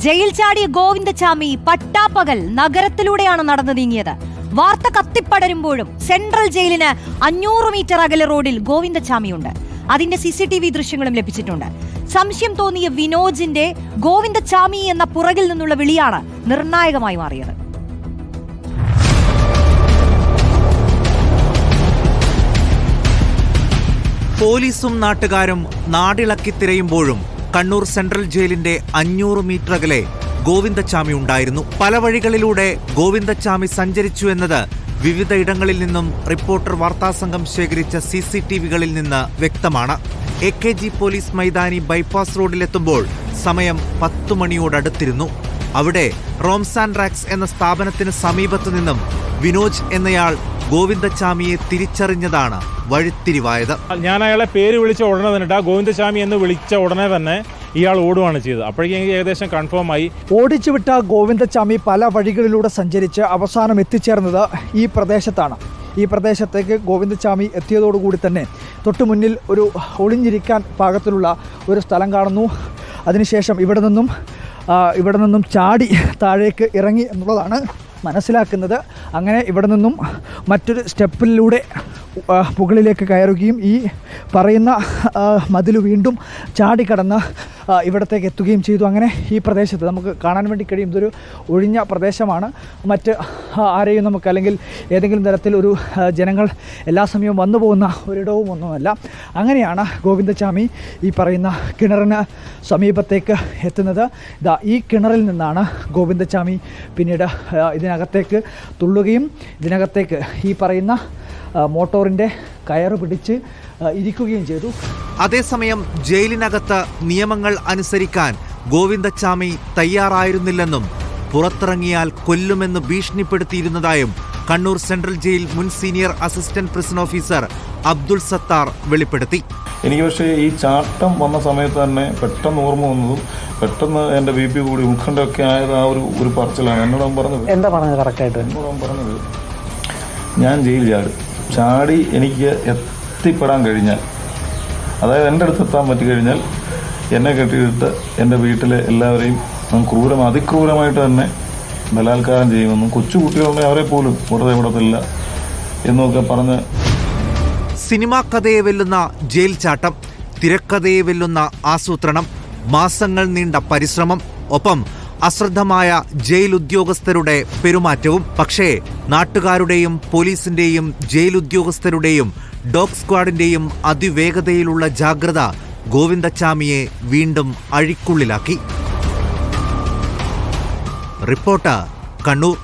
Jail ചാടിയ ഗോവിന്ദചാമി പട്ടാപ്പകൽ നഗരത്തിലൂടെയാണ് നടന്നു നീങ്ങിയത്. വാർത്ത കത്തിപ്പടരുമ്പോഴും സെൻട്രൽ ജയിലിന് അഞ്ഞൂറ് മീറ്റർ അകലെ റോഡിൽ ഗോവിന്ദചാമിയുണ്ട് അതിന്റെ സി സി ടി വി ദൃശ്യങ്ങളും ലഭിച്ചിട്ടുണ്ട്. സംശയം തോന്നിയ വിനോജിന്റെ ഗോവിന്ദചാമി എന്ന പുറകിൽ നിന്നുള്ള വിളിയാണ് നിർണായകമായി മാറിയത്. പോലീസും നാട്ടുകാരും നാടിളക്കി തിരയുമ്പോഴും കണ്ണൂർ സെൻട്രൽ ജയിലിന്റെ അഞ്ഞൂറ് മീറ്റർ അകലെ ഗോവിന്ദച്ചാമി ഉണ്ടായിരുന്നു. പല വഴികളിലൂടെ ഗോവിന്ദച്ചാമി സഞ്ചരിച്ചു എന്നത് വിവിധ ഇടങ്ങളിൽ നിന്നും റിപ്പോർട്ടർ വാർത്താസംഘം ശേഖരിച്ച സി സി ടി വികളിൽ നിന്ന് വ്യക്തമാണ്. എ കെ ജി പോലീസ് മൈതാനി ബൈപ്പാസ് റോഡിലെത്തുമ്പോൾ സമയം പത്തു മണിയോടടുത്തിരുന്നു. അവിടെ റോംസാൻ റാക്സ് എന്ന സ്ഥാപനത്തിന് സമീപത്തു നിന്നും വിനോജ് എന്നയാൾ ഗോവിന്ദച്ചാമിയെ തിരിച്ചറിഞ്ഞതാണ് വഴിത്തിരിവായത്. ഞാൻ അയാളെ പേര് വിളിച്ച ഉടനെ തന്നെ ആ ഗോവിന്ദസ്വാമി എന്ന് വിളിച്ച ഉടനെ തന്നെ ഇയാൾ ഓടുകയാണ് ചെയ്തത്. അപ്പോഴേക്കും എനിക്ക് ഏകദേശം കൺഫേം ആയി. ഓടിച്ചുവിട്ട ഗോവിന്ദച്ചാമി പല വഴികളിലൂടെ സഞ്ചരിച്ച് അവസാനം എത്തിച്ചേർന്നത് ഈ പ്രദേശത്താണ്. ഈ പ്രദേശത്തേക്ക് ഗോവിന്ദച്ചാമി എത്തിയതോടുകൂടി തന്നെ തൊട്ടു മുന്നിൽ ഒരു ഒളിഞ്ഞിരിക്കാൻ പാകത്തിലുള്ള ഒരു സ്ഥലം കാണുന്നു. അതിനുശേഷം ഇവിടെ നിന്നും ഇവിടെ നിന്നും ചാടി താഴേക്ക് ഇറങ്ങി എന്നുള്ളതാണ് മനസ്സിലാക്കുന്നത്. അങ്ങനെ ഇവിടെ നിന്നും മറ്റൊരു സ്റ്റെപ്പിലൂടെ മുകളിലേക്ക് കയറുകയും ഈ പറയുന്ന മതിൽ വീണ്ടും ചാടിക്കടന്ന് ഇവിടത്തേക്ക് എത്തുകയും ചെയ്തു. അങ്ങനെ ഈ പ്രദേശത്ത് നമുക്ക് കാണാൻ വേണ്ടി കഴിയും. ഇതൊരു ഒഴിഞ്ഞ പ്രദേശമാണ്. മറ്റ് ആരെയും നമുക്ക് അല്ലെങ്കിൽ ഏതെങ്കിലും തരത്തിൽ ഒരു ജനങ്ങൾ എല്ലാ സമയവും വന്നു പോകുന്ന ഒരിടവും ഒന്നുമല്ല. അങ്ങനെയാണ് ഗോവിന്ദസ്വാമി ഈ പറയുന്ന കിണറിന് സമീപത്തേക്ക് എത്തുന്നത്. ഇതാ ഈ കിണറിൽ നിന്നാണ് ഗോവിന്ദസ്വാമി പിന്നീട് ഇതിനകത്തേക്ക് തുള്ളുകയും ഇതിനകത്തേക്ക് ഈ പറയുന്ന ആ, മോട്ടോറിന്റെ കയറ് പിടിച്ച് ഇരിക്കുകയും ചെയ്തു. അതേസമയം ജയിലിനകത്ത് നിയമങ്ങൾ അനുസരിക്കാൻ ഗോവിന്ദച്ചാമി തയ്യാറായിരുന്നില്ലെന്നും പുറത്തിറങ്ങിയാൽ കൊല്ലുമെന്ന് ഭീഷണിപ്പെടുത്തിയിരുന്നതായും കണ്ണൂർ സെൻട്രൽ ജയിൽ മുൻ senior assistant prison officer Abdul Sathar വെളിപ്പെടുത്തി. എനിക്ക് പക്ഷേ ഈ ചാട്ടം വന്ന സമയത്ത് തന്നെ പെട്ടെന്ന് ഓർമ്മ വന്നതും പെട്ടെന്ന് എന്റെ ബി പി കൂടി ഉത്കണ്ഠയൊക്കെ ആയത് ആ ഒരു ഒരു പറച്ചിലാണ്. എന്നോട് അവൻ പറഞ്ഞത് എന്താ പറഞ്ഞത് കറക്റ്റായിട്ട് എന്നോട് പറഞ്ഞത് ഞാൻ ജയിൽ ചാടും. ചാടി എനിക്ക് എത്തിപ്പെടാൻ കഴിഞ്ഞാൽ അതായത് എന്റെ അടുത്ത് എത്താൻ പറ്റി കഴിഞ്ഞാൽ എന്നെ കെട്ടിയിട്ട് എന്റെ വീട്ടിലെ എല്ലാവരെയും ക്രൂരം അതിക്രൂരമായിട്ട് തന്നെ ബലാത്കാരം ചെയ്യുമെന്നും കൊച്ചു കുട്ടികളുടെ അവരെ പോലും വെറുതെ വിടത്തില്ല എന്നൊക്കെ പറഞ്ഞ് സിനിമാ കഥയെ വെല്ലുന്ന ജയിൽ ചാട്ടം തിരക്കഥയെ വെല്ലുന്ന ആസൂത്രണം മാസങ്ങൾ നീണ്ട പരിശ്രമം ഒപ്പം അശ്രദ്ധമായ ജയിൽ ഉദ്യോഗസ്ഥരുടെ പെരുമാറ്റവും പക്ഷേ നാട്ടുകാരുടെയും പോലീസിന്റെയും ജയിൽ ഉദ്യോഗസ്ഥരുടെയും ഡോഗ് സ്ക്വാഡിന്റെയും അതിവേഗതയിലുള്ള ജാഗ്രത ഗോവിന്ദച്ചാമിയെ വീണ്ടും അഴിക്കുള്ളിലാക്കി. റിപ്പോർട്ടർ കണ്ണൂർ.